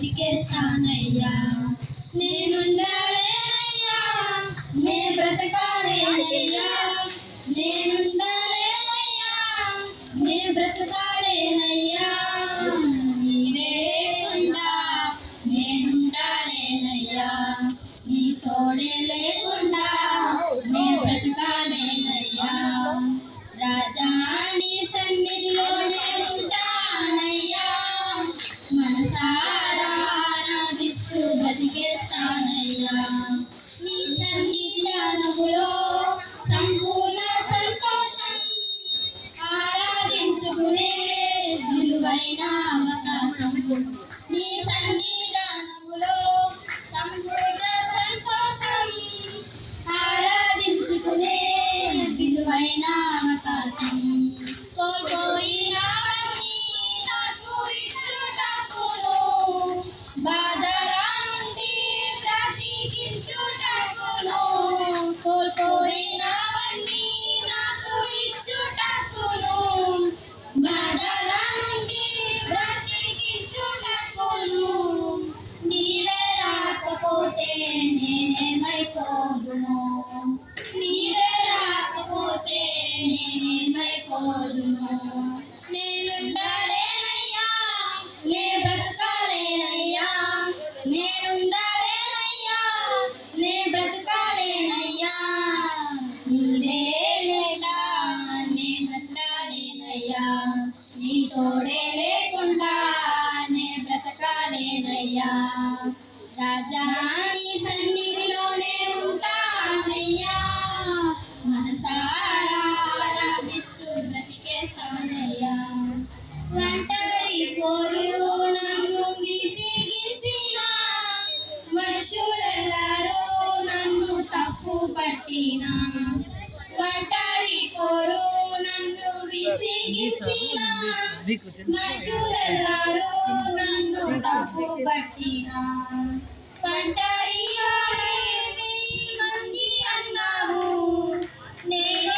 బ్రతికేస్తానయ్యా నేనుండా राजा హిందీ సార్ హిందీ మీకు తెలుసు నేనే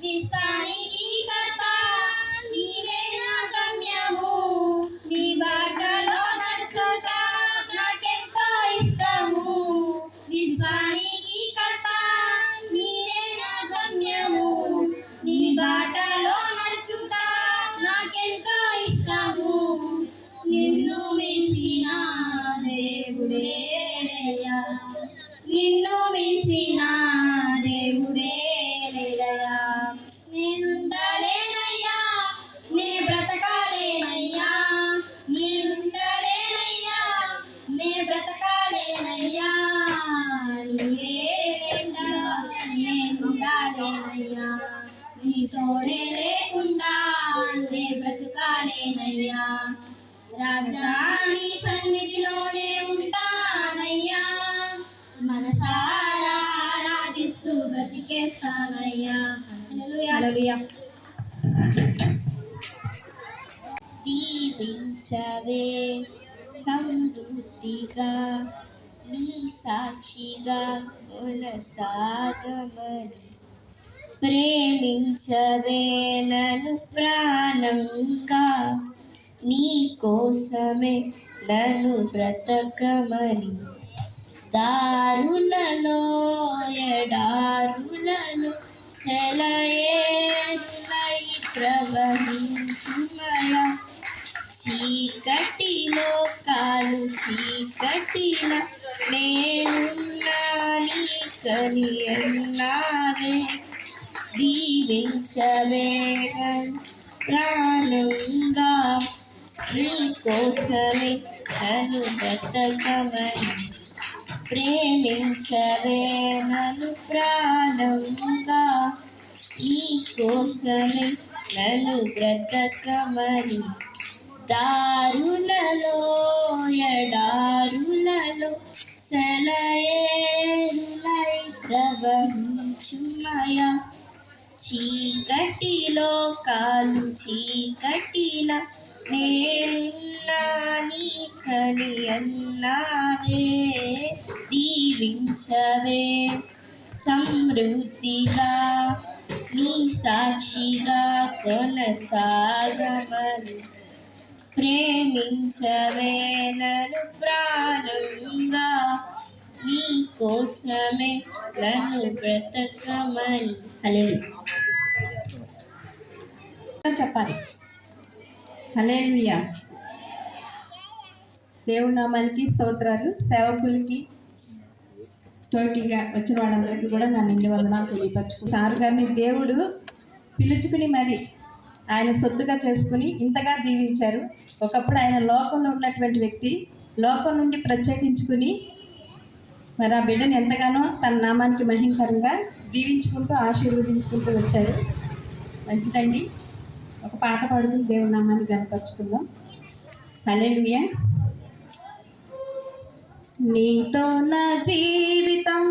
We బ్రతకాలేనయ్యా రాజా నీ సన్నిధిలోనే ఉంటానయ్యా. మనసారా ఆరాధిస్తూ బ్రతికేస్తానయ్యా. దీవించవే సమృద్ధిగా నీ సాక్షిగా కొనసాగమని. ప్రేమించవే నను ప్రాణంగా. నీ కోసమే నను బ్రతకమని. దారులలో ఎడారులను సెలయేలై ప్రవహించుమయ చీకటిలో కాలు చీకటిల నేనున్నా నీ కలియన్నావే దీవించవే. ప్రాణంగా నీ కోసమే నన్ను బ్రతకమని ప్రేమించవే. నన్ను ప్రాణంగా నీ కోసమే నన్ను బ్రతకమని దారులలో ఎడారులలో సెలయేరులై ప్రవహించుమయా. చీకటిలో కాలు చీకటిల నేనున్నా నీ కని అన్నావే దీవించవే. సమృద్ధిగా నీ సాక్షిగా కొనసాగమని. ప్రేమించవే నన్ను ప్రాణంగా నీ కోసమే నన్ను బ్రతకమని. అలే చెప్పాలి. హలేలుయా దేవుడి నామానికి స్తోత్రాలు. సేవకులకి తోటిగా వచ్చిన వాళ్ళందరికీ కూడా నా నిండి వందనాలు తెలియపరచుకు సార్ గారిని దేవుడు పిలుచుకుని మరి ఆయన సొత్తుగా చేసుకుని ఇంతగా దీవించారు. ఒకప్పుడు ఆయన లోకంలో ఉన్నటువంటి వ్యక్తి లోకం నుండి ప్రత్యేకించుకుని మరి ఆ బిడ్డను ఎంతగానో తన నామానికి మహింకరంగా దీవించుకుంటూ ఆశీర్వదించుకుంటూ వచ్చారు. మంచిదండి. ఒక పాట పాడుతూ దేవుడి నామాన్ని కనపరుచుకుందాం హల్లెలూయా. నీతో నా జీవితం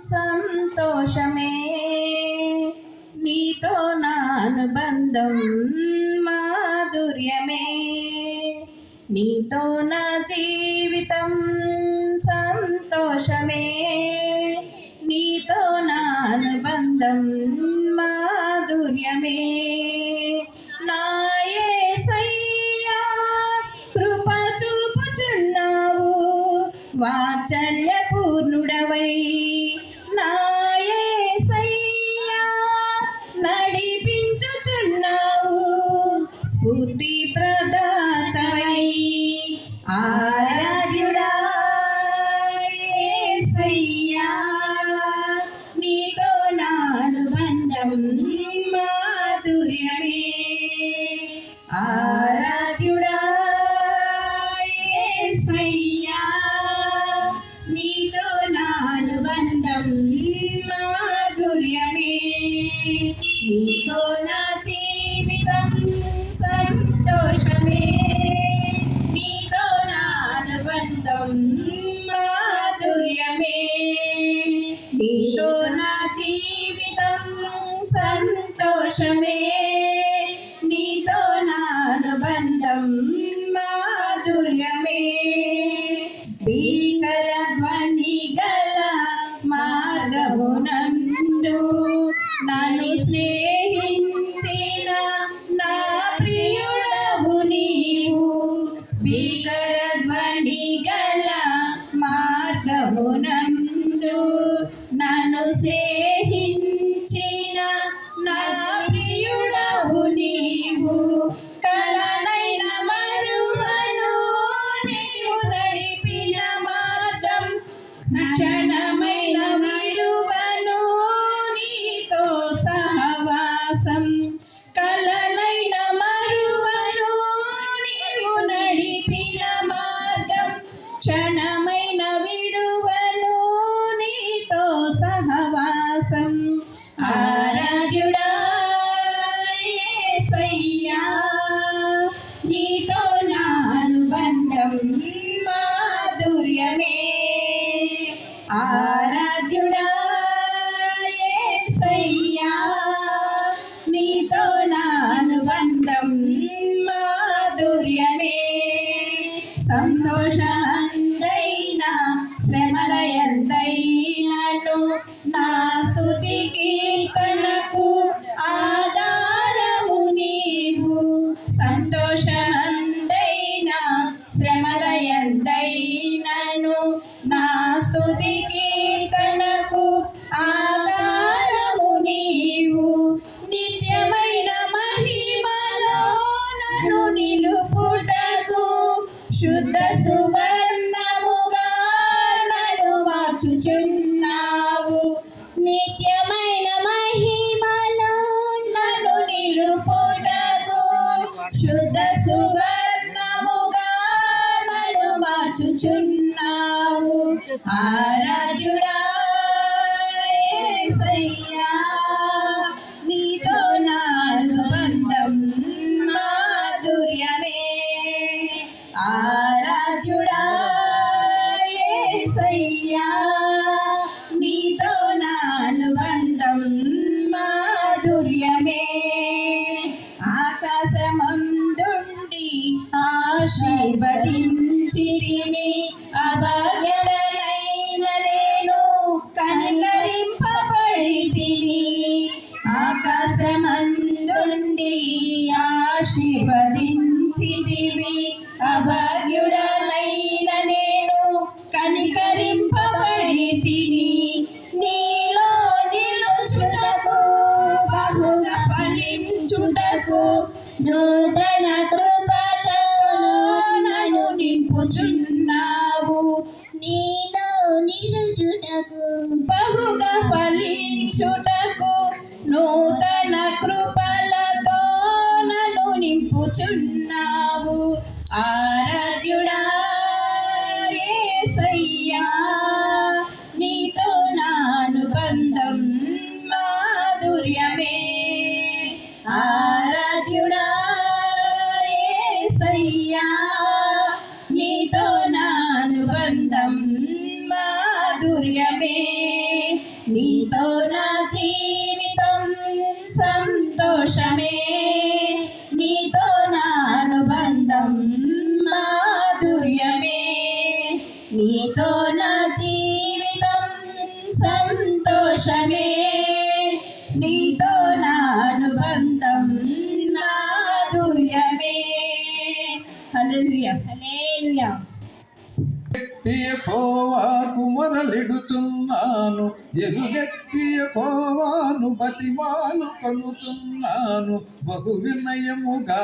సంతోషమే. నీతో నా అనుబంధం మాధుర్యమే. నీతో నా స్ఫూర్తి ప్రదాతమై ఆరాధ్యుడా నీతో నానుబంధం మాధుర్యమే. ఆరాధ్యుడా నీతో నానుబంధం మాధుర్యమే. నీతో ஐயா ఉన్నావు. ఆరాధ్యుడా యేసయ్యా నీతో నానుబంధం మాధుర్యమే. ఆరాధ్యుడా యేసయ్యా నీతో నానుబంధం మాధుర్యమే. నీతో నా జీవితం సంతోషమే. ఎలుగెత్తియకోవాను బతిమాలు కొనుచున్నాను బహు వినయముగా.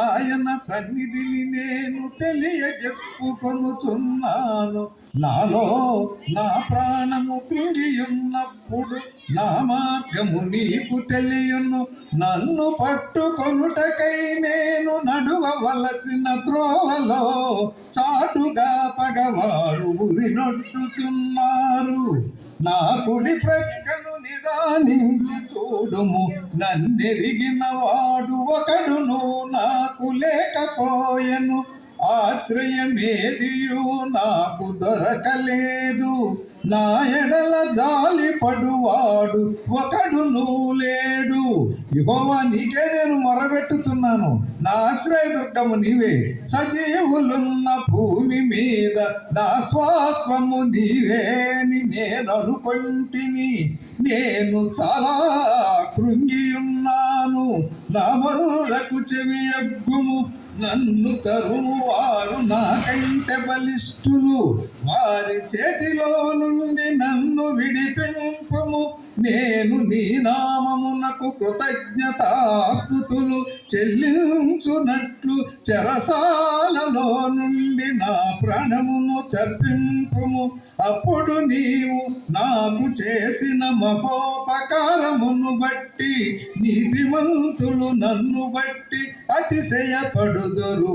ఆయన సన్నిధిని నేను తెలియజెప్పుకొనుచున్నాను. నాలో నా ప్రాణము పిడియున్నప్పుడు నా మార్గము నీకు తెలియను. నన్ను పట్టుకొనుటకై నేను నడువవలసిన త్రోవలో చాటుగా పగవారు ఉరినొట్టుచున్నారు. నా కుడి ప్రక్కను నిదానించి చూడుము. నన్నెరిగిన వాడు ఒకడును నాకు లేకపోయెను. ఆశ్రయమేదియు నాకు దొరకలేదు. నా ఎడల జాలి పడువాడు ఒకడు లేడు. ఇగోవా నీకే నేను మొరబెట్టుచున్నాను. నా ఆశ్రయదుర్గము నీవే. సజీవులున్న భూమి మీద నా శ్వాసము నీవేని నేను అనుకుంటిని నేను చాలా కృంగియున్నాను. నా మరులకు చెవి అగ్గుము నన్ను తరువారు వారు నాకంటే బలిష్ఠులు. వారి చేతిలో నుండి నన్ను విడిపింపుము. నేను నీ నామమునకు కృతజ్ఞతాస్తుతులు. చెల్లించునట్లు చెరసాలలో నుండి నా ప్రాణమును తప్పింపుము. అప్పుడు నీవు నాకు చేసిన మహోపకారమును బట్టి నీతిమంతులు నన్ను బట్టి అతిశయపడుదురు.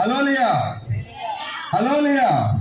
హలోలియా. హలోలియా.